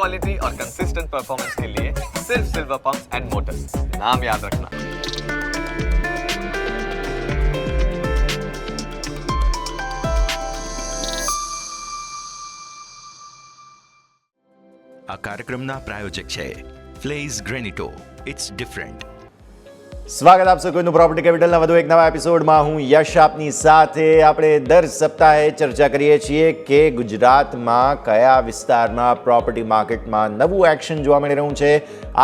Quality और consistent performance के लिए सिर्फ सिल्वर पंप्स एंड मोटर्स नाम याद रखना આ કાર્યક્રમના પ્રાયોજક છે ફ્લેઝ ગ્રેનિટો ઇટ્સ ડિફરન્ટ સ્વાગત આપ કોઈનું પ્રોપર્ટી કેપિટલના વધુ એક નવા એપિસોડમાં હું યશ આપની સાથે આપણે દર સપ્તાહે ચર્ચા કરીએ છીએ કે ગુજરાતમાં કયા વિસ્તારમાં પ્રોપર્ટી માર્કેટમાં નવું એક્શન જોવા મળી રહ્યું છે.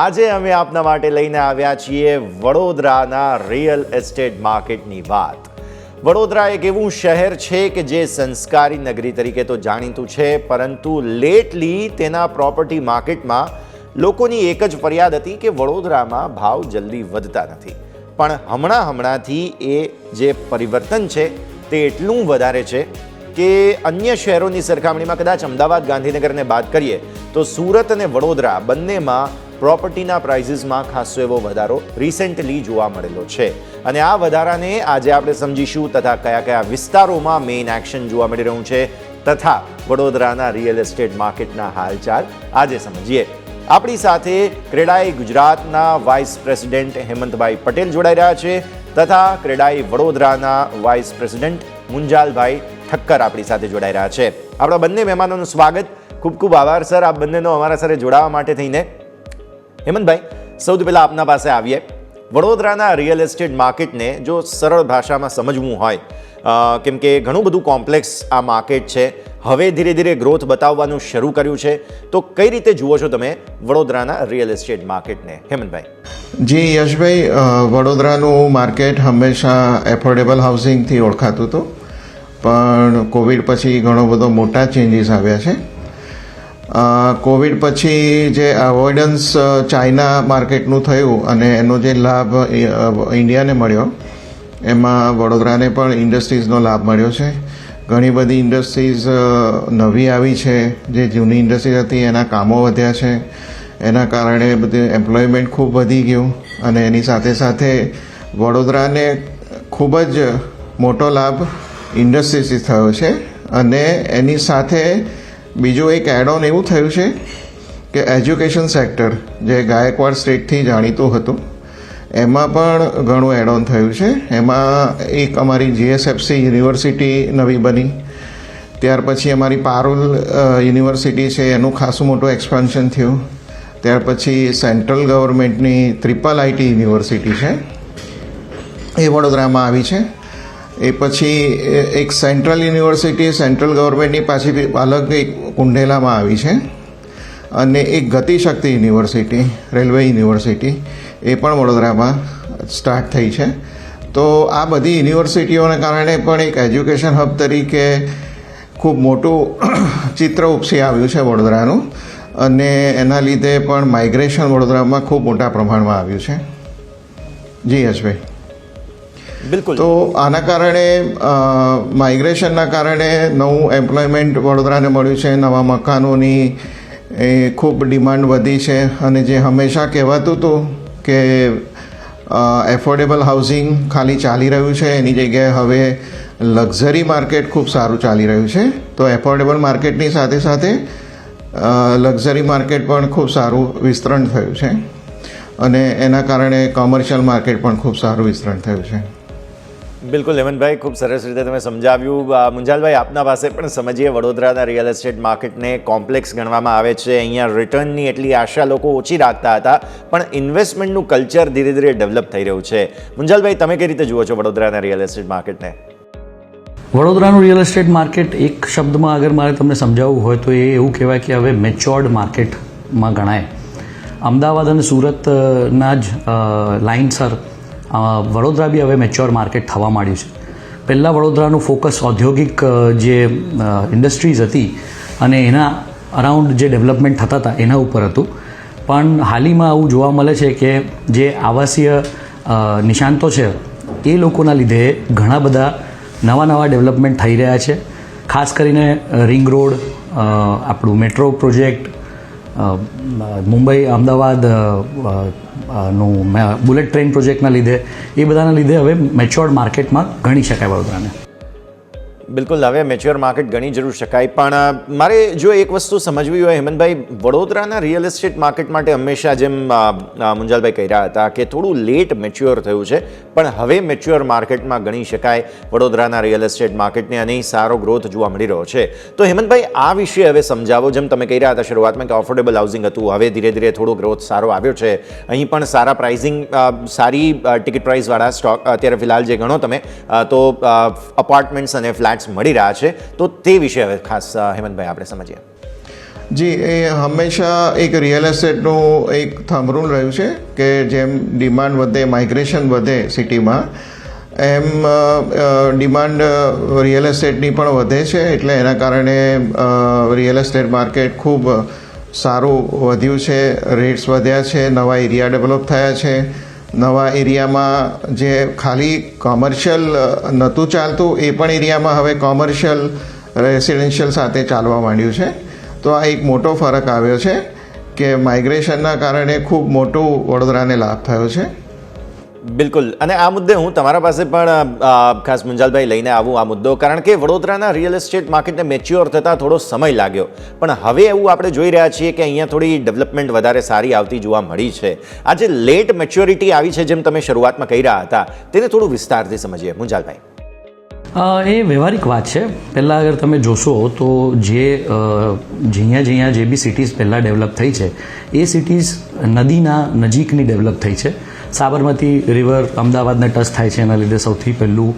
આજે અમે આપના માટે લઈને આવ્યા છીએ વડોદરાના રિયલ એસ્ટેટ માર્કેટની વાત. વડોદરા એક એવું શહેર છે કે જે સંસ્કારી નગરી તરીકે તો જાણીતું છે, પરંતુ લેટલી તેના પ્રોપર્ટી માર્કેટમાં લોકોની એક જ ફરિયાદ હતી કે વડોદરામાં ભાવ જલ્દી વધતા નથી. પણ હમણાં હમણાંથી એ જે પરિવર્તન છે તે એટલું વધારે છે કે અન્ય શહેરોની સરખામણીમાં કદાચ અમદાવાદ, ગાંધીનગરને બાદ કરીએ, તો સુરત અને વડોદરા બંનેમાં પ્રોપર્ટીના પ્રાઇઝીસમાં ખાસો એવો વધારો રિસેન્ટલી જોવા મળેલો છે. અને આ વધારાને આજે આપણે સમજીશું તથા કયા કયા વિસ્તારોમાં મેઇન એક્શન જોવા મળી રહ્યું છે તથા વડોદરાના રિયલ એસ્ટેટ માર્કેટના હાલચાલ આજે સમજીએ. આપણી સાથે ક્રેડાઈ ગુજરાતના વાઇસ પ્રેસિડેન્ટ હેમંતભાઈ પટેલ જોડાઈ રહ્યા છે તથા ક્રેડાઈ વડોદરાના વાઇસ પ્રેસિડેન્ટ મુંજાલભાઈ ઠક્કર આપણી સાથે જોડાઈ રહ્યા છે. આપણા બંને મહેમાનોનું સ્વાગત. ખૂબ ખૂબ આભાર, સર. આપ બંનેનો અમારા સાથે જોડાવા માટે થઈને. હેમંતભાઈ, સૌથી પહેલાં આપના પાસે આવીએ. વડોદરાના રિયલ એસ્ટેટ માર્કેટને જો સરળ ભાષામાં સમજવું હોય કેમ કે ઘણું બધું કોમ્પ્લેક્સ આ માર્કેટ છે. હવે ધીરે ધીરે ગ્રોથ બતાવવાનું શરૂ કર્યું છે. તો કઈ રીતે જુઓ છો તમે વડોદરાના રિયલ એસ્ટેટ માર્કેટને હેમંતભાઈ. જી, યશભાઈ વડોદરાનું માર્કેટ હંમેશા એફોર્ડેબલ હાઉસિંગથી ઓળખાતું હતું. પણ કોવિડ પછી ઘણો બધો મોટા ચેન્જીસ આવ્યા છે. કોવિડ પછી જે અવોઇડન્સ ચાઇના માર્કેટનું થયું અને એનો જે લાભ ઇન્ડિયાને મળ્યો, એમાં વડોદરાને પણ ઇન્ડસ્ટ્રીઝનો લાભ મળ્યો છે. ઘણી બધી ઇન્ડસ્ટ્રીઝ નવી આવી છે, જે જૂની ઇન્ડસ્ટ્રીઝ હતી, એના કામો વધ્યા છે. એના કારણે બધું એમ્પ્લોયમેન્ટ ખૂબ વધી ગયું અને એની સાથે સાથે વડોદરાને ખૂબ જ મોટો લાભ ઇન્ડસ્ટ્રીઝથી થયો છે. અને એની સાથે બીજું એક એડ ઓન એવું થયું છે કે એજ્યુકેશન સેક્ટર જે ગાયકવાડ સ્ટેટથી જાણીતું હતું. એમાં પણ ઘણું એડ ઓન થયું છે. એમાં એક અમારી જીએસએફસી યુનિવર્સિટી નવી બની. ત્યાર પછી અમારી પારુલ યુનિવર્સિટી છે, એનું ખાસું મોટું એક્સપાન્શન થયું. ત્યાર પછી સેન્ટ્રલ ગવર્મેન્ટની ત્રિપલ આઈટી યુનિવર્સિટી છે. એ વડોદરામાં આવી છે. એ પછી એક સેન્ટ્રલ યુનિવર્સિટી સેન્ટ્રલ ગવર્મેન્ટની પાછી અલગ એક કુંઢેલામાં આવી છે. અને એક ગતિશક્તિ યુનિવર્સિટી રેલવે યુનિવર્સિટી એ પણ વડોદરામાં સ્ટાર્ટ થઈ છે. તો આ બધી યુનિવર્સિટીઓને કારણે પણ એક એજ્યુકેશન હબ તરીકે ખૂબ મોટું ચિત્ર ઉપસી આવ્યું છે વડોદરાનું. અને એના લીધે પણ માઇગ્રેશન વડોદરામાં ખૂબ મોટા પ્રમાણમાં આવ્યું છે. જી યશભાઈ. બિલકુલ. તો આના કારણે માઇગ્રેશનના કારણે નવું એમ્પ્લોયમેન્ટ વડોદરાને મળ્યું છે. નવા મકાનોની એ ખૂબ ડિમાન્ડ વધી છે. અને જે હંમેશા કહેવાતું હતું કે એફોર્ડેબલ હાઉસિંગ ખાલી ચાલી રહ્યું છે, એની જગ્યાએ હવે લક્ઝરી માર્કેટ ખૂબ સારું ચાલી રહ્યું છે. તો એફોર્ડેબલ માર્કેટની સાથે સાથે લક્ઝરી માર્કેટ પણ ખૂબ સારું વિસ્તરણ થયું છે. અને એના કારણે કોમર્શિયલ માર્કેટ પણ ખૂબ સારું વિસ્તરણ થયું છે. બિલકુલ હેમંતભાઈ ખૂબ સરસ રીતે તમે સમજાવ્યું. મુંજાલભાઈ, આપના પાસે પણ સમજીએ, વડોદરાના રિયલ એસ્ટેટ માર્કેટને કોમ્પ્લેક્સ ગણવામાં આવે છે. અહીંયા રિટર્નની એટલી આશા લોકો ઓછી રાખતા હતા, પણ ઇન્વેસ્ટમેન્ટનું કલ્ચર ધીરે ધીરે ડેવલપ થઈ રહ્યું છે. મુંજાલભાઈ, તમે કઈ રીતે જુઓ છો વડોદરાના રિયલ એસ્ટેટ માર્કેટને વડોદરાનું રિયલ એસ્ટેટ માર્કેટ એક શબ્દમાં અગર મારે તમને સમજાવવું હોય તો એ એવું કહેવાય કે હવે મેચ્યોર્ડ માર્કેટમાં ગણાય. અમદાવાદ અને સુરતના જ લાઇનસર વડોદરા બી હવે મેચ્યોર માર્કેટ થવા માંડ્યું છે. પહેલાં વડોદરાનું ફોકસ ઔદ્યોગિક જે ઇન્ડસ્ટ્રીઝ હતી અને એના અરાઉન્ડ જે ડેવલપમેન્ટ થતા હતા, એના ઉપર હતું. પણ હાલીમાં આવું જોવા મળે છે કે જે આવાસીય નિશાંતો છે, એ લોકોના લીધે ઘણા બધા નવા નવા ડેવલપમેન્ટ થઈ રહ્યા છે. ખાસ કરીને રિંગ રોડ આપણું મેટ્રો પ્રોજેક્ટ મુંબઈ, અમદાવાદ નું બુલેટ ટ્રેન પ્રોજેક્ટના લીધે એ બધાના લીધે હવે મેચ્યોર્ડ માર્કેટમાં ગણી શકાય વડોદરાને. બિલકુલ હવે મેચ્યોર માર્કેટ ગણી જરૂર શકાય. પણ મારે જો એક વસ્તુ સમજવી હોય, હેમંતભાઈ, વડોદરાના રિયલ એસ્ટેટ માર્કેટ માટે હંમેશા જેમ મુંજાલભાઈ કહી રહ્યા હતા કે થોડું લેટ મેચ્યોર થયું છે, પણ હવે મેચ્યોર માર્કેટમાં ગણી શકાય. વડોદરાના રિયલ એસ્ટેટ માર્કેટને અને સારો ગ્રોથ જોવા મળી રહ્યો છે. તો હેમંતભાઈ, આ વિશે હવે સમજાવો. જેમ તમે કહી રહ્યા હતા શરૂઆતમાં કે અફોર્ડેબલ હાઉસિંગ હતું, હવે ધીરે ધીરે થોડો ગ્રોથ સારો આવ્યો છે. અહીં પણ સારા પ્રાઇઝિંગ સારી ટિકિટ પ્રાઇસવાળા સ્ટોક અત્યારે ફિલહાલ જે ગણો તમે તો અપાર્ટમેન્ટ્સ અને ફ્લેટ્સ મળી રહ્યા છે, તો તે વિશે હવે ખાસ હેમંતભાઈ આપણે સમજીએ. જી, એ હંમેશા એક રિયલ એસ્ટેટનું એક થમરૂલ રહ્યું છે કે જેમ ડિમાન્ડ વધે માઇગ્રેશન વધે સિટીમાં એમ ડિમાન્ડ રિયલ એસ્ટેટની પણ વધે છે, એટલે એના કારણે રિયલ એસ્ટેટ માર્કેટ ખૂબ સારું વધ્યું છે રેટ્સ વધ્યા છે, નવા એરિયા ડેવલપ થયા છે. નવા એરિયામાં જે ખાલી કોમર્શિયલ નહોતું ચાલતું, એ પણ એરિયામાં હવે કોમર્શિયલ, રેસિડેન્શિયલ સાથે ચાલવા માંડ્યું છે. તો આ એક મોટો ફરક આવ્યો છે કે માઇગ્રેશનના કારણે ખૂબ મોટું વડોદરાને લાભ થયો છે. બિલકુલ. અને આ મુદ્દે હું તમારા પાસે પણ ખાસ મુંજાલભાઈ લઈને આવું આ મુદ્દો. કારણ કે વડોદરાના રિયલ એસ્ટેટ માર્કેટને મેચ્યોર થતાં થોડો સમય લાગ્યો. પણ હવે એવું આપણે જોઈ રહ્યા છીએ કે અહીંયા થોડી ડેવલપમેન્ટ વધારે સારી આવતી જોવા મળી છે. આ જે લેટ મેચ્યોરિટી આવી છે જેમ તમે શરૂઆતમાં કહી રહ્યા હતા. તેને થોડું વિસ્તારથી સમજીએ. મુંજાલભાઈ. એ વ્યવહારિક વાત છે. પહેલાં અગર તમે જોશો તો જે જ્યાં જ્યાં જે બી સિટીઝ પહેલાં ડેવલપ થઈ છે, એ સિટીઝ નદીના નજીકની ડેવલપ થઈ છે. સાબરમતી રિવર અમદાવાદને ટચ થાય છે એના લીધે સૌથી પહેલું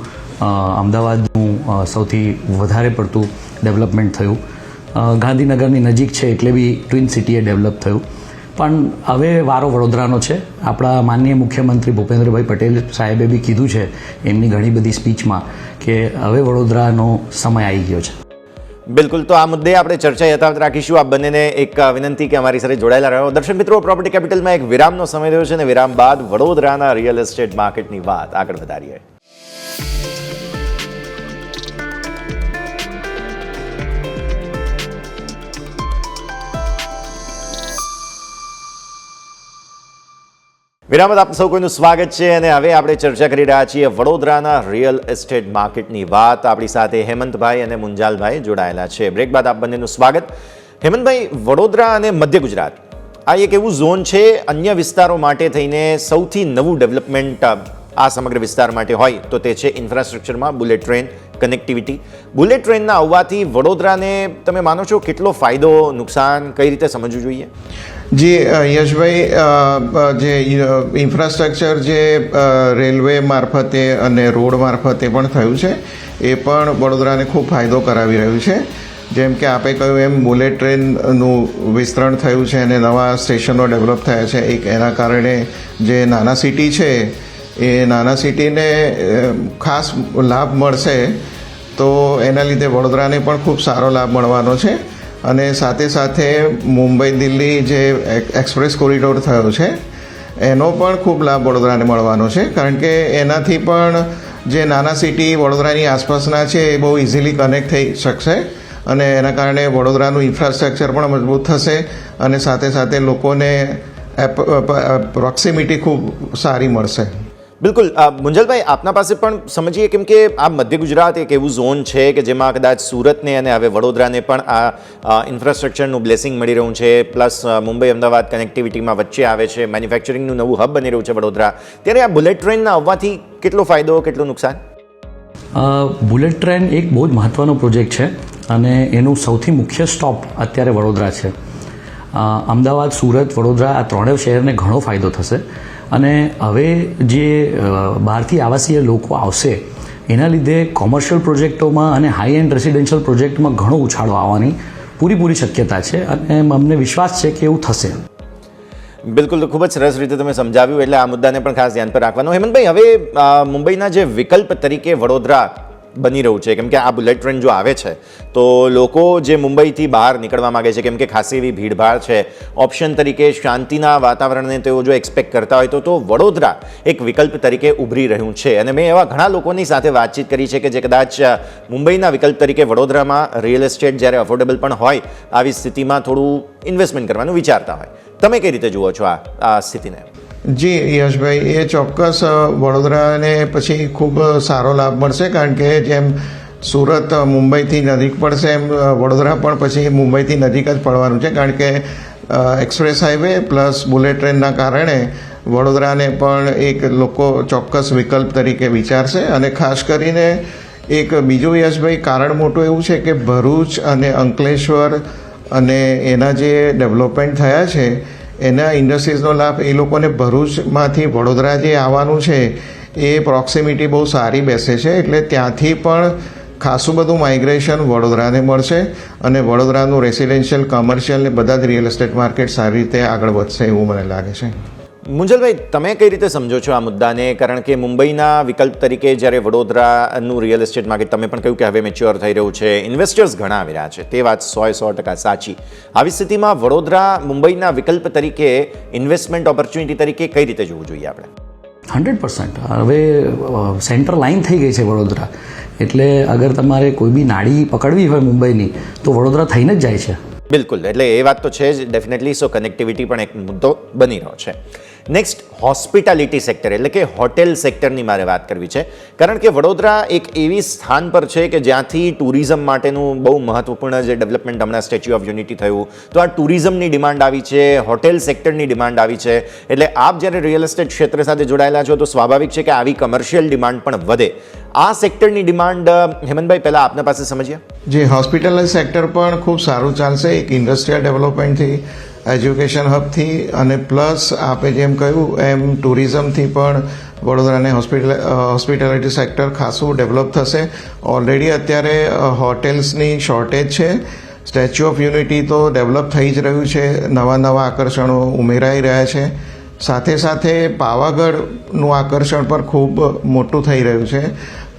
અમદાવાદનું સૌથી વધારે પડતું ડેવલપમેન્ટ થયું. ગાંધીનગરની નજીક છે એટલે બી ટ્વિન સિટીએ ડેવલપ થયું. પણ હવે વારો વડોદરાનો છે. આપણા માનનીય મુખ્યમંત્રી ભૂપેન્દ્રભાઈ પટેલ સાહેબે બી કીધું છે એમની ઘણી બધી સ્પીચમાં કે હવે વડોદરાનો સમય આવી ગયો છે. બિલકુલ. તો આ મુદ્દે આપણે ચર્ચા યથાવત રાખીશું. આપ બંનેને એક વિનંતી કે અમારી સાથે જોડાયેલા રહ્યો દર્શક મિત્રો પ્રોપર્ટી કેપિટલમાં એક વિરામનો સમય થયો છે અને વિરામ બાદ વડોદરાના રિયલ એસ્ટેટ માર્કેટની વાત આગળ વધારીએ. વિરામ બાદ આપ સૌ કોઈનું સ્વાગત છે અને હવે આપણે ચર્ચા કરી રહ્યા છીએ વડોદરાના રિયલ એસ્ટેટ માર્કેટની વાત. આપણી સાથે હેમંતભાઈ અને મુંજાલભાઈ જોડાયેલા છે. બ્રેક બાદ આપ બંનેનું સ્વાગત. હેમંતભાઈ, વડોદરા અને મધ્ય ગુજરાત, આ એક એવું ઝોન છે અન્ય વિસ્તારો માટે થઈને સૌથી નવું ડેવલપમેન્ટ આ સમગ્ર વિસ્તાર માટે હોય તો તે છે ઇન્ફ્રાસ્ટ્રક્ચરમાં બુલેટ ટ્રેન કનેક્ટિવિટી બુલેટ ટ્રેનના આવવાથી વડોદરાને તમે માનો છો કેટલો ફાયદો, નુકસાન, કઈ રીતે સમજવું જોઈએ? જે યશભાઈ જે ઇન્ફ્રાસ્ટ્રક્ચર જે રેલવે મારફતે અને રોડ મારફતે પણ થયું છે, એ પણ વડોદરાને ખૂબ ફાયદો કરાવી રહ્યું છે. જેમ કે આપે કહ્યું એમ બુલેટ ટ્રેનનું વિસ્તરણ થયું છે અને નવા સ્ટેશનો ડેવલપ થયા છે. એક એના કારણે જે નાના સિટી છે એ નાના સિટીને ખાસ લાભ મળશે, તો એના લીધે વડોદરાને પણ ખૂબ સારો લાભ મળવાનો છે. અને સાથે સાથે મુંબઈ દિલ્હી જે એક- એક્સપ્રેસ કોરિડોર થયો છે, એનો પણ ખૂબ લાભ વડોદરાને મળવાનો છે. કારણ કે એનાથી પણ જે નાના સિટી વડોદરાની આસપાસના છે, એ બહુ ઇઝીલી કનેક્ટ થઈ શકશે. અને એના કારણે વડોદરાનું ઇન્ફ્રાસ્ટ્રક્ચર પણ મજબૂત થશે અને સાથે સાથે લોકોને પ્રોક્સિમિટી ખૂબ સારી મળશે. બિલકુલ. મુંજલભાઈ, આપના પાસે પણ સમજીએ કેમ કે આ મધ્ય ગુજરાત એક એવું ઝોન છે કે જેમાં કદાચ સુરતને અને હવે વડોદરાને પણ આ ઇન્ફ્રાસ્ટ્રક્ચરનું બ્લેસિંગ મળી રહ્યું છે. પ્લસ મુંબઈ, અમદાવાદ કનેક્ટિવિટીમાં વચ્ચે આવે છે. મેન્યુફેક્ચરિંગનું નવું હબ બની રહ્યું છે વડોદરા. ત્યારે આ બુલેટ ટ્રેનના આવવાથી કેટલો ફાયદો, કેટલું નુકસાન? બુલેટ ટ્રેન એક બહુ જ મહત્ત્વનો પ્રોજેક્ટ છે અને એનું સૌથી મુખ્ય સ્ટોપ અત્યારે વડોદરા છે. અમદાવાદ, સુરત, વડોદરા આ ત્રણેય શહેરને ઘણો ફાયદો થશે. અને હવે જે બહારથી આવાસીય લોકો આવશે, એના લીધે કોમર્શિયલ પ્રોજેક્ટોમાં અને હાઈ એન્ડ રેસિડેન્શિયલ પ્રોજેક્ટમાં ઘણો ઉછાળો આવવાની પૂરીપૂરી શક્યતા છે અને અમને વિશ્વાસ છે કે એવું થશે. બિલકુલ ખૂબ જ સરસ રીતે તમે સમજાવ્યું, એટલે આ મુદ્દાને પણ ખાસ ધ્યાન પર રાખવાનો. હેમંતભાઈ, હવે મુંબઈના જે વિકલ્પ તરીકે વડોદરા બની રહ્યું છે. કેમ કે આ બુલેટ ટ્રેન જો આવે છે, તો લોકો જે મુંબઈથી બહાર નીકળવા માગે છે, કેમ કે ખાસી એવી ભીડભાડ છે, ઓપ્શન તરીકે શાંતિના વાતાવરણને તેઓ જો એક્સપેક્ટ કરતા હોય તો તો વડોદરા એક વિકલ્પ તરીકે ઉભરી રહ્યું છે. અને મેં એવા ઘણા લોકોની સાથે વાતચીત કરી છે કે જે કદાચ મુંબઈના વિકલ્પ તરીકે વડોદરામાં રિયલ એસ્ટેટ જ્યારે અફોર્ડેબલ પણ હોય, આવી સ્થિતિમાં થોડું ઇન્વેસ્ટમેન્ટ કરવાનું વિચારતા હોય. તમે કઈ રીતે જુઓ છો આ આ સ્થિતિને? જી, યશભાઈ, એ ચોક્કસ વડોદરાને પછી ખૂબ સારો લાભ મળશે, કારણ કે જેમ સુરત મુંબઈથી નજીક પડશે, એમ વડોદરા પણ પછી મુંબઈથી નજીક જ પડવાનું છે, કારણ કે એક્સપ્રેસ હાઈવે પ્લસ બુલેટ ટ્રેનના કારણે વડોદરાને પણ એક લોકો ચોક્કસ વિકલ્પ તરીકે વિચારશે અને ખાસ કરીને એક બીજું યશભાઈ, કારણ મોટું એવું છે કે ભરૂચ અને અંકલેશ્વર અને એના જે ડેવલપમેન્ટ થયા છે એના ઇન્ડસ્ટ્રીઝનો લાભ એ લોકોને ભરૂચમાંથી વડોદરા જે આવવાનું છે, એ પ્રોક્સિમિટી બહુ સારી બેસે છે, એટલે ત્યાંથી પણ ખાસું બધું માઇગ્રેશન વડોદરાને મળશે અને વડોદરાનું રેસિડેન્શિયલ, કમર્શિયલ ને બધા જ રિયલ એસ્ટેટ માર્કેટ સારી રીતે આગળ વધશે એવું મને લાગે છે. મુંજલભાઈ તમે કઈ રીતે સમજો છો આ મુદ્દાને? કારણ કે મુંબઈના વિકલ્પ તરીકે જ્યારે વડોદરાનું રિયલ એસ્ટેટ માર્કેટ તમે પણ કહ્યું કે હવે મેચ્યોર થઈ રહ્યું છે ઇન્વેસ્ટર્સ ઘણા આવી રહ્યા છે. તે વાત સો સો ટકા સાચી. આવી સ્થિતિમાં વડોદરા મુંબઈના વિકલ્પ તરીકે ઇન્વેસ્ટમેન્ટ ઓપોર્ચ્યુનિટી તરીકે કઈ રીતે જોવું જોઈએ આપણે? Hundred percent. હવે સેન્ટર લાઇન થઈ ગઈ છે વડોદરા. એટલે અગર તમારે કોઈ બી નાડી પકડવી હોય મુંબઈની તો વડોદરા થઈને જ જાય છે. બિલકુલ. એટલે એ વાત તો છે જ ડેફિનેટલી સો કનેક્ટિવિટી પણ એક મુદ્દો બની રહ્યો છે. નેક્સ્ટ હોસ્પિટાલિટી સેક્ટર, એટલે કે હોટેલ સેક્ટરની મારે વાત કરવી છે. કારણ કે વડોદરા એક એવી સ્થાન પર છે કે જ્યાંથી ટુરિઝમ માટેનું બહુ મહત્વપૂર્ણ જે ડેવલપમેન્ટ હમણાં સ્ટેચ્યુ ઓફ યુનિટી થયું, તો આ ટુરિઝમની ડિમાન્ડ આવી છે, હોટેલ સેક્ટરની ડિમાન્ડ આવી છે. એટલે આપ જ્યારે રિયલ એસ્ટેટ ક્ષેત્ર સાથે જોડાયેલા છો, તો સ્વાભાવિક છે કે આવી કમર્શિયલ ડિમાન્ડ પણ વધે. આ સેક્ટરની ડિમાન્ડ, હેમંતભાઈ, પહેલાં આપના પાસે સમજીએ. જે, હોસ્પિટલ સેક્ટર પણ ખૂબ સારું ચાલશે. એક ઇન્ડસ્ટ્રીયલ ડેવલપમેન્ટથી એજ્યુકેશન હબથી અને પ્લસ આપે જેમ કહ્યું, એમ ટુરિઝમથી પણ વડોદરાને હોસ્પિટલ હોસ્પિટાલિટી સેક્ટર ખાસું ડેવલપ થશે. ઓલરેડી અત્યારે હોટેલ્સની શોર્ટેજ છે. સ્ટેચ્યુ ઓફ યુનિટી તો ડેવલપ થઈ જ રહ્યું છે. નવા નવા આકર્ષણો ઉમેરાઈ રહ્યા છે. સાથે સાથે પાવાગઢનું આકર્ષણ પણ ખૂબ મોટું થઈ રહ્યું છે.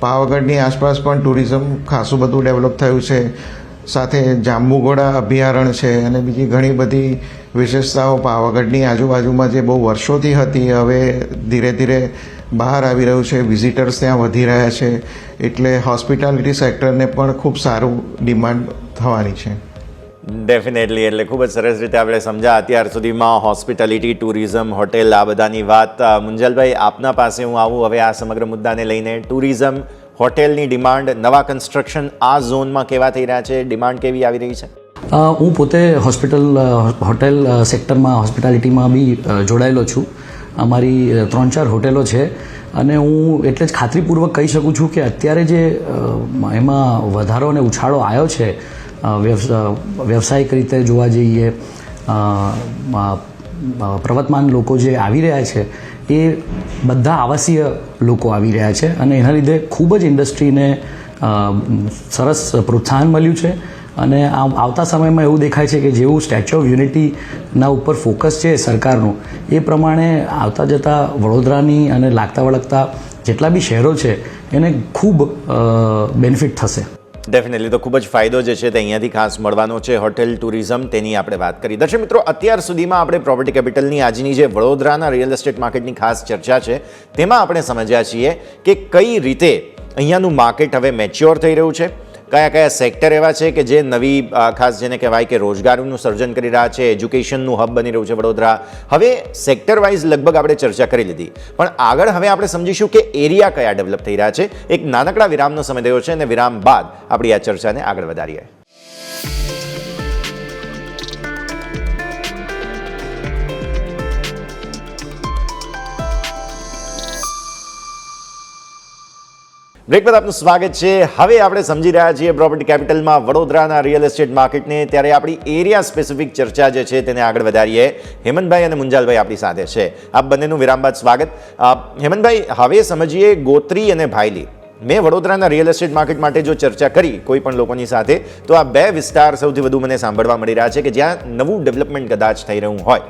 પાવાગઢની આસપાસ પણ ટુરિઝમ ખાસું બધું ડેવલપ થયું છે. સાથે જાંબુઘોડા અભયારણ્ય છે અને બીજી ઘણી બધી વિશેષતાઓ પાવાગઢની આજુબાજુમાં જે બહુ વર્ષોથી હતી, હવે ધીરે ધીરે બહાર આવી રહ્યું છે. વિઝિટર્સ ત્યાં વધી રહ્યા છે. એટલે હોસ્પિટાલિટી સેક્ટરને પણ ખૂબ સારું ડિમાન્ડ થવાની છે. ડેફિનેટલી એટલે ખૂબ જ સરસ રીતે આપણે સમજા અત્યાર સુધીમાં હોસ્પિટાલિટી ટુરિઝમ હોટેલ આ બધાની વાત. મુંજલભાઈ, આપના પાસે હું આવું. હવે આ સમગ્ર મુદ્દાને લઈને ટુરિઝમ હોટેલની ડિમાન્ડ નવા કન્સ્ટ્રક્શન આ ઝોનમાં કેવા થઈ રહ્યા છે? ડિમાન્ડ કેવી આવી રહી છે? હું પોતે હોસ્પિટલ હોટેલ સેક્ટરમાં, હોસ્પિટાલિટીમાં બી જોડાયેલો છું. અમારી ત્રણ ચાર હોટેલો છે. અને હું એટલે જ ખાતરીપૂર્વક કહી શકું છું કે અત્યારે જે એમાં વધારો અને ઉછાળો આવ્યો છે વ્યવસાયિક રીતે જોવા જઈએ પ્રવર્તમાન લોકો જે આવી રહ્યા છે, એ બધા આવાસીય લોકો આવી રહ્યા છે અને એના લીધે ખૂબ જ ઇન્ડસ્ટ્રીને સરસ પ્રોત્સાહન મળ્યું છે. અને આવતા સમયમાં એવું દેખાય છે કે જેવું સ્ટેચ્યુ ઓફ યુનિટીના ઉપર ફોકસ છે સરકારનું, એ પ્રમાણે આવતા જતા વડોદરાની અને લાગતા વળગતા જેટલા બી શહેરો છે, એને ખૂબ બેનિફિટ થશે. ડેફિનેટલી તો ખૂબ જ ફાયદો જે છે તે અહીંયાથી ખાસ મળવાનો છે હોટેલ ટુરિઝમ તેની આપણે વાત કરી. દર્શક મિત્રો, અત્યાર સુધીમાં આપણે પ્રોપર્ટી કેપિટલની આજની જે વડોદરાના રિયલ એસ્ટેટ માર્કેટની ખાસ ચર્ચા છે, તેમાં આપણે સમજ્યા છીએ કે કઈ રીતે અહીંયાનું માર્કેટ હવે મેચ્યોર થઈ રહ્યું છે. કયા કયા સેક્ટર એવા છે કે જે નવી ખાસ જેને કહેવાય કે રોજગારનું સર્જન કરી રહ્યા છે, એજ્યુકેશનનું હબ બની રહ્યું છે વડોદરા. હવે સેક્ટર વાઇઝ લગભગ આપણે ચર્ચા કરી લીધી. પણ આગળ હવે આપણે સમજીશું કે એરિયા કયા ડેવલપ થઈ રહ્યા છે. એક નાનકડા વિરામનો સમય થયો છે અને વિરામ બાદ આપણી આ ચર્ચાને આગળ વધારીએ. બ્રેક પર આપનું સ્વાગત છે. હવે આપણે સમજી રહ્યા છીએ પ્રોપર્ટી કેપિટલમાં વડોદરાના રિયલ એસ્ટેટ માર્કેટને ત્યારે આપણી એરિયા સ્પેસિફિક ચર્ચા જે છે તેને આગળ વધારીએ. હેમંતભાઈ અને મુંજાલભાઈ આપણી સાથે છે. આપ બંનેનું વિરામ બાદ સ્વાગત. હેમંતભાઈ, હવે સમજીએ ગોત્રી અને ભાયલી. મેં વડોદરાના રિયલ એસ્ટેટ માર્કેટ માટે જો ચર્ચા કરી કોઈ પણ લોકોની સાથે, તો આ બે વિસ્તાર સૌથી વધુ મને સાંભળવા મળી રહ્યા છે કે જ્યાં નવું ડેવલપમેન્ટ કદાચ થઈ રહ્યું હોય.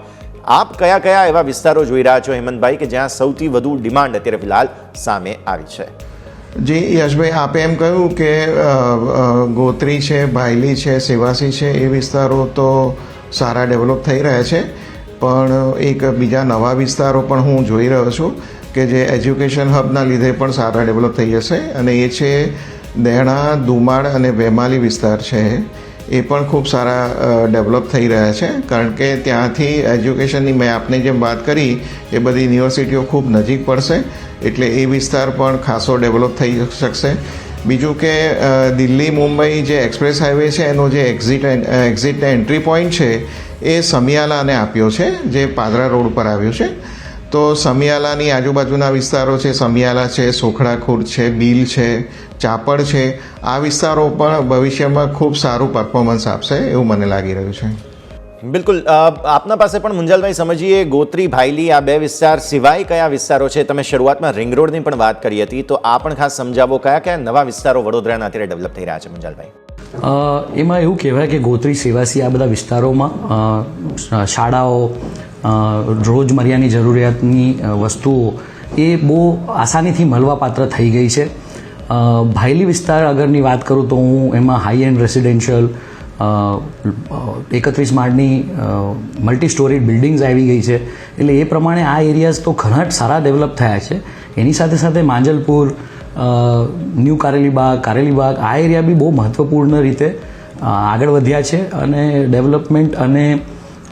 આપ કયા કયા એવા વિસ્તારો જોઈ રહ્યા છો હેમંતભાઈ, કે જ્યાં સૌથી વધુ ડિમાન્ડ અત્યારે ફિલહાલ સામે આવી છે? જી, યશભાઈ, આપે એમ કહ્યું કે ગોત્રી છે ભાયલી છે, સેવાસી છે, એ વિસ્તારો તો સારા ડેવલપ થઈ રહ્યા છે. પણ એક બીજા નવા વિસ્તારો પણ હું જોઈ રહ્યો છું કે જે એજ્યુકેશન હબના લીધે પણ સારા ડેવલપ થઈ જશે. અને એ છે દેણા, દુમાળ અને વેમાલી વિસ્તાર છે. એ પણ ખૂબ સારા ડેવલપ થઈ રહ્યા છે. કારણ કે ત્યાંથી એજ્યુકેશનની મેં આપને જેમ વાત કરી, એ બધી યુનિવર્સિટીઓ ખૂબ નજીક પડશે. એટલે એ વિસ્તાર પણ ખાસો ડેવલપ થઈ શકશે. બીજું કે દિલ્હી મુંબઈ જે એક્સપ્રેસ હાઈવે છે, એનો જે એક્ઝિટ એક્ઝિટ એન્ટ્રી પોઈન્ટ છે, એ સમિયાલાને આપ્યો છે, જે પાદરા રોડ પર આવ્યો છે. તો સમિયાલાની આજુબાજુના વિસ્તારો છે, સમિયાલા છે, સોખડાખુર છે, બીલ છે, ચાપડ છે, આ વિસ્તારો પણ ભવિષ્યમાં ખૂબ સારું પરફોર્મન્સ આપશે એવું મને લાગી રહ્યું છે. બિલકુલ આપના પાસે પણ મુંજલભાઈ સમજીએ, ગોત્રી ભાઈલી આ બે વિસ્તાર સિવાય કયા વિસ્તારો છે? તમે શરૂઆતમાં રિંગ રોડની પણ વાત કરી હતી, તો આ પણ ખાસ સમજાવો કયા કયા નવા વિસ્તારો વડોદરાના અત્યારે ડેવલપ થઈ રહ્યા છે મુંજલભાઈ? એમાં એવું કહેવાય કે ગોત્રી, સેવાસી આ બધા વિસ્તારોમાં શાળાઓ રોજમર્યાની જરૂરિયાતની વસ્તુઓ એ બહુ આસાનીથી મળવાપાત્ર થઈ ગઈ છે. ભાયલી વિસ્તાર અગરની વાત કરું તો હું એમાં હાઈ એન્ડ રેસિડેન્શિયલ એકત્રીસ માળની મલ્ટી સ્ટોરી બિલ્ડિંગ્સ આવી ગઈ છે. એટલે એ પ્રમાણે આ એરિયાઝ તો ઘણા જ સારા ડેવલપ થયા છે. એની સાથે સાથે માંજલપુર ન્યૂ કારેલીબાગ કારેલીબાગ, આ એરિયા બી બહુ મહત્ત્વપૂર્ણ રીતે આગળ વધ્યા છે અને ડેવલપમેન્ટ અને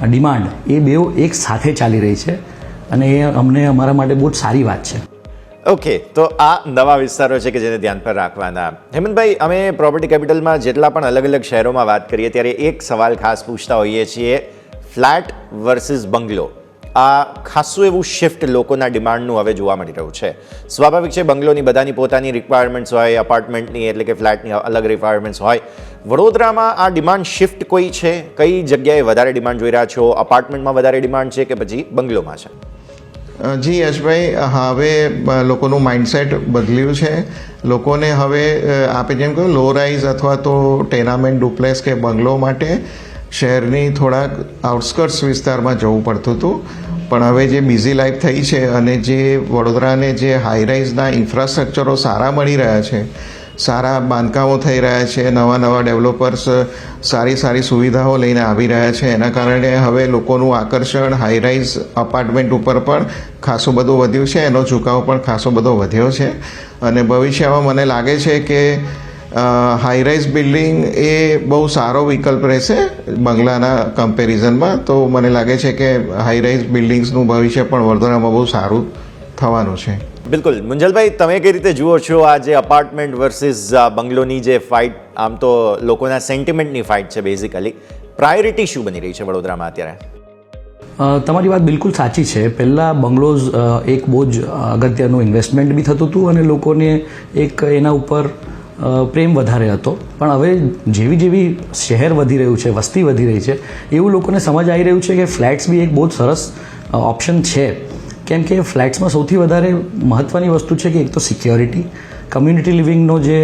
ડિમાન્ડ એ બેઉ એક સાથે ચાલી રહી છે. અને એ અમને, અમારા માટે બહુ જ સારી વાત છે. ઓકે તો આ નવા વિસ્તારો છે કે જેને ધ્યાન પર રાખવાના. હેમંતભાઈ, અમે પ્રોપર્ટી કેપિટલમાં જેટલા પણ અલગ અલગ શહેરોમાં વાત કરીએ, ત્યારે એક સવાલ ખાસ પૂછતા હોઈએ છીએ. ફ્લેટ વર્સિસ બંગલો આ ખાસું એવું શિફ્ટ લોકોના ડિમાન્ડનું હવે જોવા મળી રહ્યું છે. સ્વાભાવિક છે, બંગલોની બધાની પોતાની રિક્વાયરમેન્ટ્સ હોય અપાર્ટમેન્ટની એટલે કે ફ્લેટની અલગ રિક્વાયરમેન્ટ્સ હોય. વડોદરામાં આ ડિમાન્ડ શિફ્ટ કોઈ છે? કઈ જગ્યાએ વધારે ડિમાન્ડ જોઈ રહ્યા છો? અપાર્ટમેન્ટમાં વધારે ડિમાન્ડ છે કે પછી બંગલોમાં છે? જી યશભાઈ હવે લોકોનું માઇન્ડસેટ બદલ્યું છે. લોકોને હવે આપણે આપે જેમ કહ્યું લો રાઇઝ અથવા તો ટેનામેન્ટ ડુપ્લેક્સ કે બંગલો માટે શહેરની થોડાક આઉટસ્કર્ટ્સ વિસ્તારમાં જવું પડતું હતું. પણ હવે જે બિઝી લાઈફ થઈ છે અને જે વડોદરાને જે હાઈ રાઇઝના ઇન્ફ્રાસ્ટ્રક્ચરો સારા મળી રહ્યા છે સારા બાંધકામો થઈ રહ્યા છે, નવા નવા ડેવલપર્સ સારી સારી સુવિધાઓ લઈને આવી રહ્યા છે. એના કારણે હવે લોકોનું આકર્ષણ હાઈ રાઇઝ અપાર્ટમેન્ટ ઉપર પણ ખાસું બધું વધ્યું છે, એનો ઝુકાવ પણ ખાસો બધો વધ્યો છે. અને ભવિષ્યમાં મને લાગે છે કે હાઈ રાઇઝ બિલ્ડિંગ એ બહુ સારો વિકલ્પ રહેશે બંગલાના કમ્પેરિઝનમાં તો મને લાગે છે કે હાઈ રાઇઝ બિલ્ડિંગ્સનું ભવિષ્ય પણ વડોદરામાં બહુ સારું થવાનું છે. બિલકુલ. મુંજલભાઈ, તમે કઈ રીતે જુઓ છો આ જે અપાર્ટમેન્ટ વર્સિસ બંગલોની જે ફાઇટ આમ તો લોકોના સેન્ટિમેન્ટની ફાઇટ છે બેઝિકલી પ્રાયોરિટી શું બની રહી છે વડોદરામાં અત્યારે? તમારી વાત બિલકુલ સાચી છે. પહેલાં બંગલોઝ એક બહુ જ અગત્યનું ઇન્વેસ્ટમેન્ટ બી થતું હતું અને લોકોને એક એના ઉપર પ્રેમ વધારે હતો. પણ હવે જેવી જેવી શહેર વધી રહ્યું છે, વસ્તી વધી રહી છે, એવું લોકોને સમજ આવી રહ્યું છે કે ફ્લેટ્સ બી એક બહુ જ સરસ ઓપ્શન છે. કેમ કે ફ્લેટ્સમાં સૌથી વધારે મહત્ત્વની વસ્તુ છે કે એક તો સિક્યોરિટી કમ્યુનિટી લિવિંગનો જે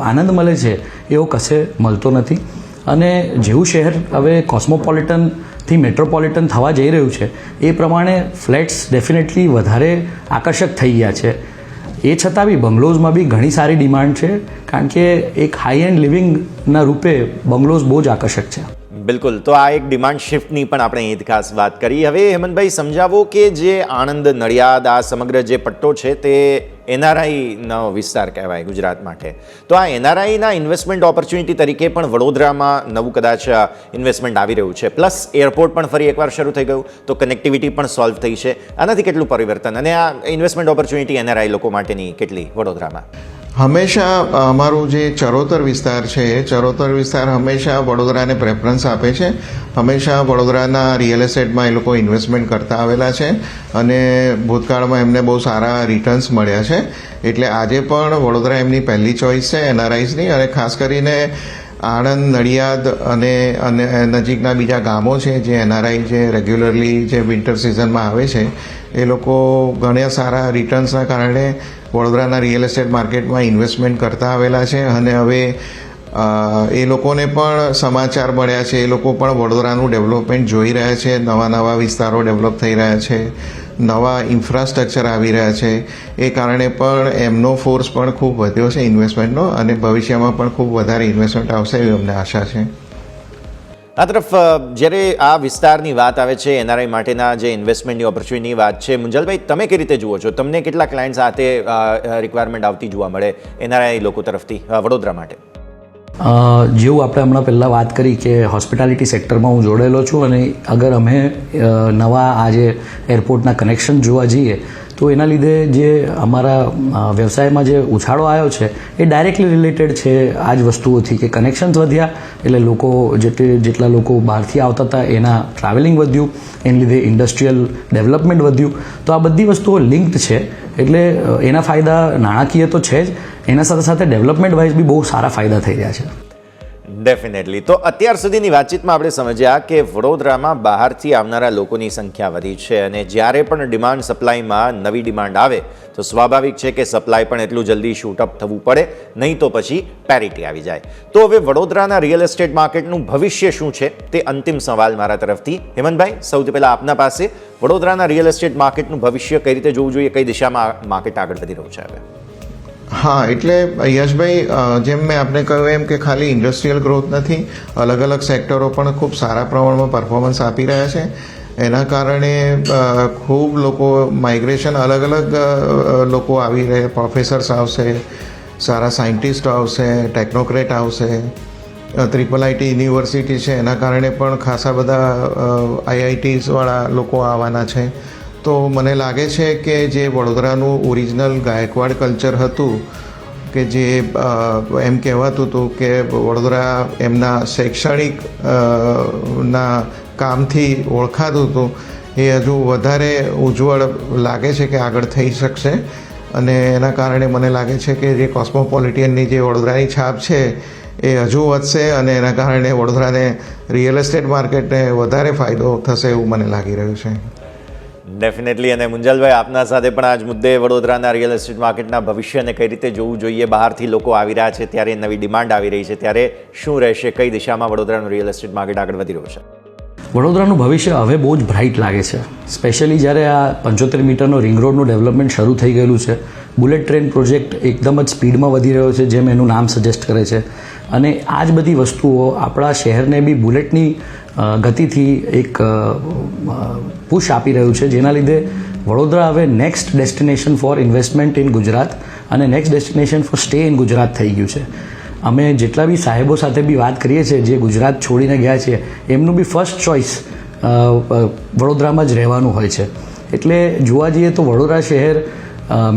આનંદ મળે છે, એવો કશે મળતો નથી. અને જેવું શહેર હવે કોસ્મોપોલિટનથી મેટ્રોપોલિટન થવા જઈ રહ્યું છે, એ પ્રમાણે ફ્લેટ્સ ડેફિનેટલી વધારે આકર્ષક થઈ ગયા છે. એ છતાં બી બંગલોઝમાં બી ઘણી સારી ડિમાન્ડ છે, કારણ કે એક હાઈ એન્ડ લિવિંગના રૂપે બંગલોઝ બહુ જ આકર્ષક છે. બિલકુલ. તો આ એક ડિમાન્ડ શિફ્ટની પણ આપણે અહીં ખાસ વાત કરી. હવે હેમંતભાઈ, સમજાવો કે જે આણંદ નડિયાદ, આ સમગ્ર જે પટ્ટો છે તે એનઆરઆઈનો વિસ્તાર કહેવાય ગુજરાત માટે. તો આ એનઆરઆઈના ઇન્વેસ્ટમેન્ટ ઓપોર્ચ્યુનિટી તરીકે પણ વડોદરામાં નવું કદાચ ઇન્વેસ્ટમેન્ટ આવી રહ્યું છે. પ્લસ એરપોર્ટ પણ ફરી એકવાર શરૂ થઈ ગયું. તો કનેક્ટિવિટી પણ સોલ્વ થઈ છે. આનાથી કેટલું પરિવર્તન? અને આ ઇન્વેસ્ટમેન્ટ ઓપોર્ચ્યુનિટી એનઆરઆઈ લોકો માટેની કેટલી વડોદરામાં? હંમેશા અમારું જે ચરોતર વિસ્તાર છે, એ ચરોતર વિસ્તાર હંમેશા વડોદરાને પ્રેફરન્સ આપે છે. હંમેશા વડોદરાના રિયલ એસ્ટેટમાં એ લોકો ઇન્વેસ્ટમેન્ટ કરતા આવેલા છે અને ભૂતકાળમાં એમને બહુ સારા રિટર્ન્સ મળ્યા છે. એટલે આજે પણ વડોદરા એમની પહેલી ચોઇસ છે એનઆરઆઈસની અને ખાસ કરીને આણંદ, નડિયાદ અને અને નજીકના બીજા ગામો છે, જે એનઆરઆઈ જે રેગ્યુલરલી જે વિન્ટર સિઝનમાં આવે છે, એ લોકો ઘણા સારા રિટર્ન્સના કારણે વડોદરાના રિયલ એસ્ટેટ માર્કેટમાં ઇન્વેસ્ટમેન્ટ કરતા આવેલા છે અને હવે એ લોકોને પણ સમાચાર મળ્યા છે. એ લોકો પણ વડોદરાનું ડેવલપમેન્ટ જોઈ રહ્યા છે. નવા નવા વિસ્તારો ડેવલપ થઈ રહ્યા છે. નવા ઇન્ફ્રાસ્ટ્રક્ચર આવી રહ્યા છે. એ કારણે પણ એમનો ફોર્સ પણ ખૂબ વધ્યો છે ઇન્વેસ્ટમેન્ટનો અને ભવિષ્યમાં પણ ખૂબ વધારે ઇન્વેસ્ટમેન્ટ આવશે એવી અમને આશા છે. આ તરફ જ્યારે આ વિસ્તારની વાત આવે છે, એનઆરઆઈ માટેના જે ઇન્વેસ્ટમેન્ટની ઓપોર્ચ્યુનિટીની વાત છે, મુંજલભાઈ, તમે કઈ રીતે જુઓ છો? તમને કેટલા ક્લાયન્ટ સાથે રિક્વાયરમેન્ટ આવતી જોવા મળે એનઆરઆઈ લોકો તરફથી વડોદરા માટે? જેવું આપણે હમણાં પહેલાં વાત કરી કે હોસ્પિટાલિટી સેક્ટરમાં હું જોડેલો છું અને અગર અમે નવા આજે એરપોર્ટના કનેક્શન જોવા જઈએ તો એના લીધે જે અમારા વ્યવસાયમાં જે ઉછાળો આવ્યો છે, એ ડાયરેક્ટલી રિલેટેડ છે આ જ વસ્તુઓથી કે કનેક્શન્સ વધ્યા, એટલે લોકો જેટલી, જેટલા લોકો બહારથી આવતા હતા, એના ટ્રાવેલિંગ વધ્યું, એને લીધે ઇન્ડસ્ટ્રીયલ ડેવલપમેન્ટ વધ્યું. તો આ બધી વસ્તુઓ લિંક્ડ છે, એટલે એના ફાયદા નાણાકીય તો છે જ, એના સાથે સાથે ડેવલપમેન્ટ વાઇઝ બી બહુ સારા ફાયદા થઈ રહ્યા છે. ડેફિનેટલી તો અત્યાર સુધીની વાતચીતમાં આપણે સમજ્યા કે વડોદરામાં બહારથી આવનારા લોકોની સંખ્યા વધી છે અને જ્યારે પણ ડિમાન્ડ સપ્લાયમાં નવી ડિમાન્ડ આવે, તો સ્વાભાવિક છે કે સપ્લાય પણ એટલું જલ્દી શૂટઅપ થવું પડે, નહીં તો પછી પેરિટી આવી જાય. તો હવે વડોદરાના રિયલ એસ્ટેટ માર્કેટનું ભવિષ્ય શું છે? તે અંતિમ સવાલ મારા તરફથી. હેમંતભાઈ, સૌથી પહેલાં આપના પાસે વડોદરાના રિયલ એસ્ટેટ માર્કેટનું ભવિષ્ય કઈ રીતે જોવું જોઈએ, કઈ દિશામાં માર્કેટ આગળ વધી રહ્યું છે હવે? હા, એટલે યશભાઈ જેમ મેં આપને કહ્યું એમ કે ખાલી ઇન્ડસ્ટ્રીયલ ગ્રોથ નથી, અલગ અલગ સેક્ટરો પણ ખૂબ સારા પ્રમાણમાં પરફોર્મન્સ આપી રહ્યા છે. એના કારણે ખૂબ લોકો માઇગ્રેશન અલગ અલગ લોકો આવી રહ્યા પ્રોફેસર્સ આવશે, સારા સાયન્ટિસ્ટ આવશે ટેકનોક્રેટ આવશે ટ્રિપલ આઈટી યુનિવર્સિટી છે. એના કારણે પણ ખાસા બધા આઈઆઈટીઝવાળા લોકો આવવાના છે. તો મને લાગે છે કે જે વડોદરાનું ઓરિજિનલ ગાયકવાડ કલ્ચર હતું, કે જે એમ કહેવાતું હતું કે વડોદરા એમના શૈક્ષણિક ના કામથી ઓળખાતું હતું, એ હજુ વધારે ઉજ્જવળ લાગે છે કે આગળ થઈ શકશે. અને એના કારણે મને લાગે છે કે જે કોસ્મોપોલિટિયનની જે વડોદરાની છાપ છે, એ હજુ વધશે અને એના કારણે વડોદરાને રિયલ એસ્ટેટ માર્કેટને વધારે ફાયદો થશે એવું મને લાગી રહ્યું છે. ડેફિનેટલી અને મુંજલભાઈ, આપના સાથે પણ આજ મુદ્દે વડોદરાના રિયલ એસ્ટેટ માર્કેટના ભવિષ્યને કઈ રીતે જોવું જોઈએ? બહારથી લોકો આવી રહ્યા છે, ત્યારે નવી ડિમાન્ડ આવી રહી છે. ત્યારે શું રહેશે? કઈ દિશામાં વડોદરાનું રિયલ એસ્ટેટ માર્કેટ આગળ વધી રહ્યું છે? વડોદરાનું ભવિષ્ય હવે બહુ જ બ્રાઇટ લાગે છે. સ્પેશિયલી જ્યારે આ પંચોતેર મીટરનો રિંગ રોડનું ડેવલપમેન્ટ શરૂ થઈ ગયેલું છે બુલેટ ટ્રેન પ્રોજેક્ટ એકદમ જ સ્પીડમાં વધી રહ્યો છે, જેમ એનું નામ સજેસ્ટ કરે છે. અને આ જ બધી વસ્તુઓ આપણા શહેરને બી બુલેટની ગતિથી એક પુશ આપી રહ્યું છે. જેના લીધે વડોદરા હવે next destination for investment in Gujarat અને next destination for stay in Gujarat થઈ ગયું છે. અમે જેટલા બી સાહેબો સાથે બી વાત કરીએ છીએ, જે ગુજરાત છોડીને ગયા છે, એમનું બી ફર્સ્ટ ચોઇસ વડોદરામાં જ રહેવાનું હોય છે. એટલે જોવા જઈએ તો વડોદરા શહેર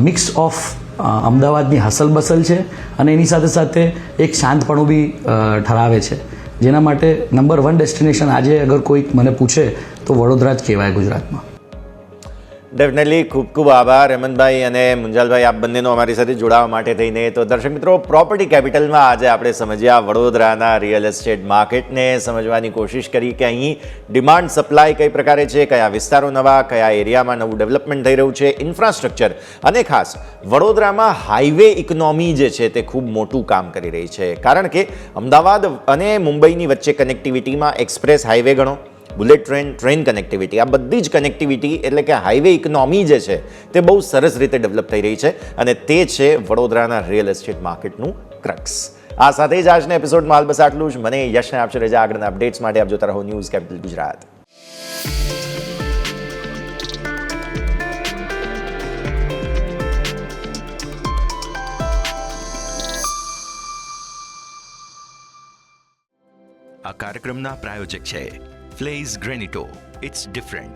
મિક્સ ઓફ અમદાવાદની હસલ બસલ છે અને એની સાથે સાથે એક શાંતપણું બી ઠરાવે છે. જેના માટે નંબર વન ડેસ્ટિનેશન આજે અગર કોઈક મને પૂછે તો વડોદરા જ કહેવાય ગુજરાતમાં. ડેફિનેટલી ખૂબ ખૂબ આભાર, હેમંતભાઈ અને મુંજાલભાઈ, આપ બંનેનો અમારી સાથે જોડાવા માટે થઈને. તો દર્શક મિત્રો પ્રોપર્ટી કેપિટલમાં આજે આપણે સમજ્યા વડોદરાના રિયલ એસ્ટેટ માર્કેટને સમજવાની કોશિશ કરી કે અહીં ડિમાન્ડ સપ્લાય કઈ પ્રકારે છે, કયા વિસ્તારો નવા, કયા એરિયામાં નવું ડેવલપમેન્ટ થઈ રહ્યું છે ઇન્ફ્રાસ્ટ્રક્ચર અને ખાસ વડોદરામાં હાઈવે ઇકોનોમી જે છે તે ખૂબ મોટું કામ કરી રહી છે. કારણ કે અમદાવાદ અને મુંબઈની વચ્ચે કનેક્ટિવિટીમાં એક્સપ્રેસ હાઈવે ગણો. બુલેટ ટ્રેન ટ્રેન કનેક્ટિવિટી આ બધી જ કનેક્ટિવિટી એટલે કે હાઈવે ઇકોનોમી જે છે, તે બહુ સરસ રીતે ડેવલપ થઈ રહી છે અને તે છે વડોદરાના રિયલ એસ્ટેટ માર્કેટનું ક્રક્સ આ સાથે જ આજના એપિસોડમાં હાલ બસ આટલું જ. મને યશને આપશે રજા. આગળના અપડેટ્સ માટે આપ જોતા રહો ન્યૂઝ કેપિટલ ગુજરાત. આ કાર્યક્રમના પ્રાયોજક છે ફ્લેઝ ગ્રેનિટો ઇટ્સ ડિફરન્ટ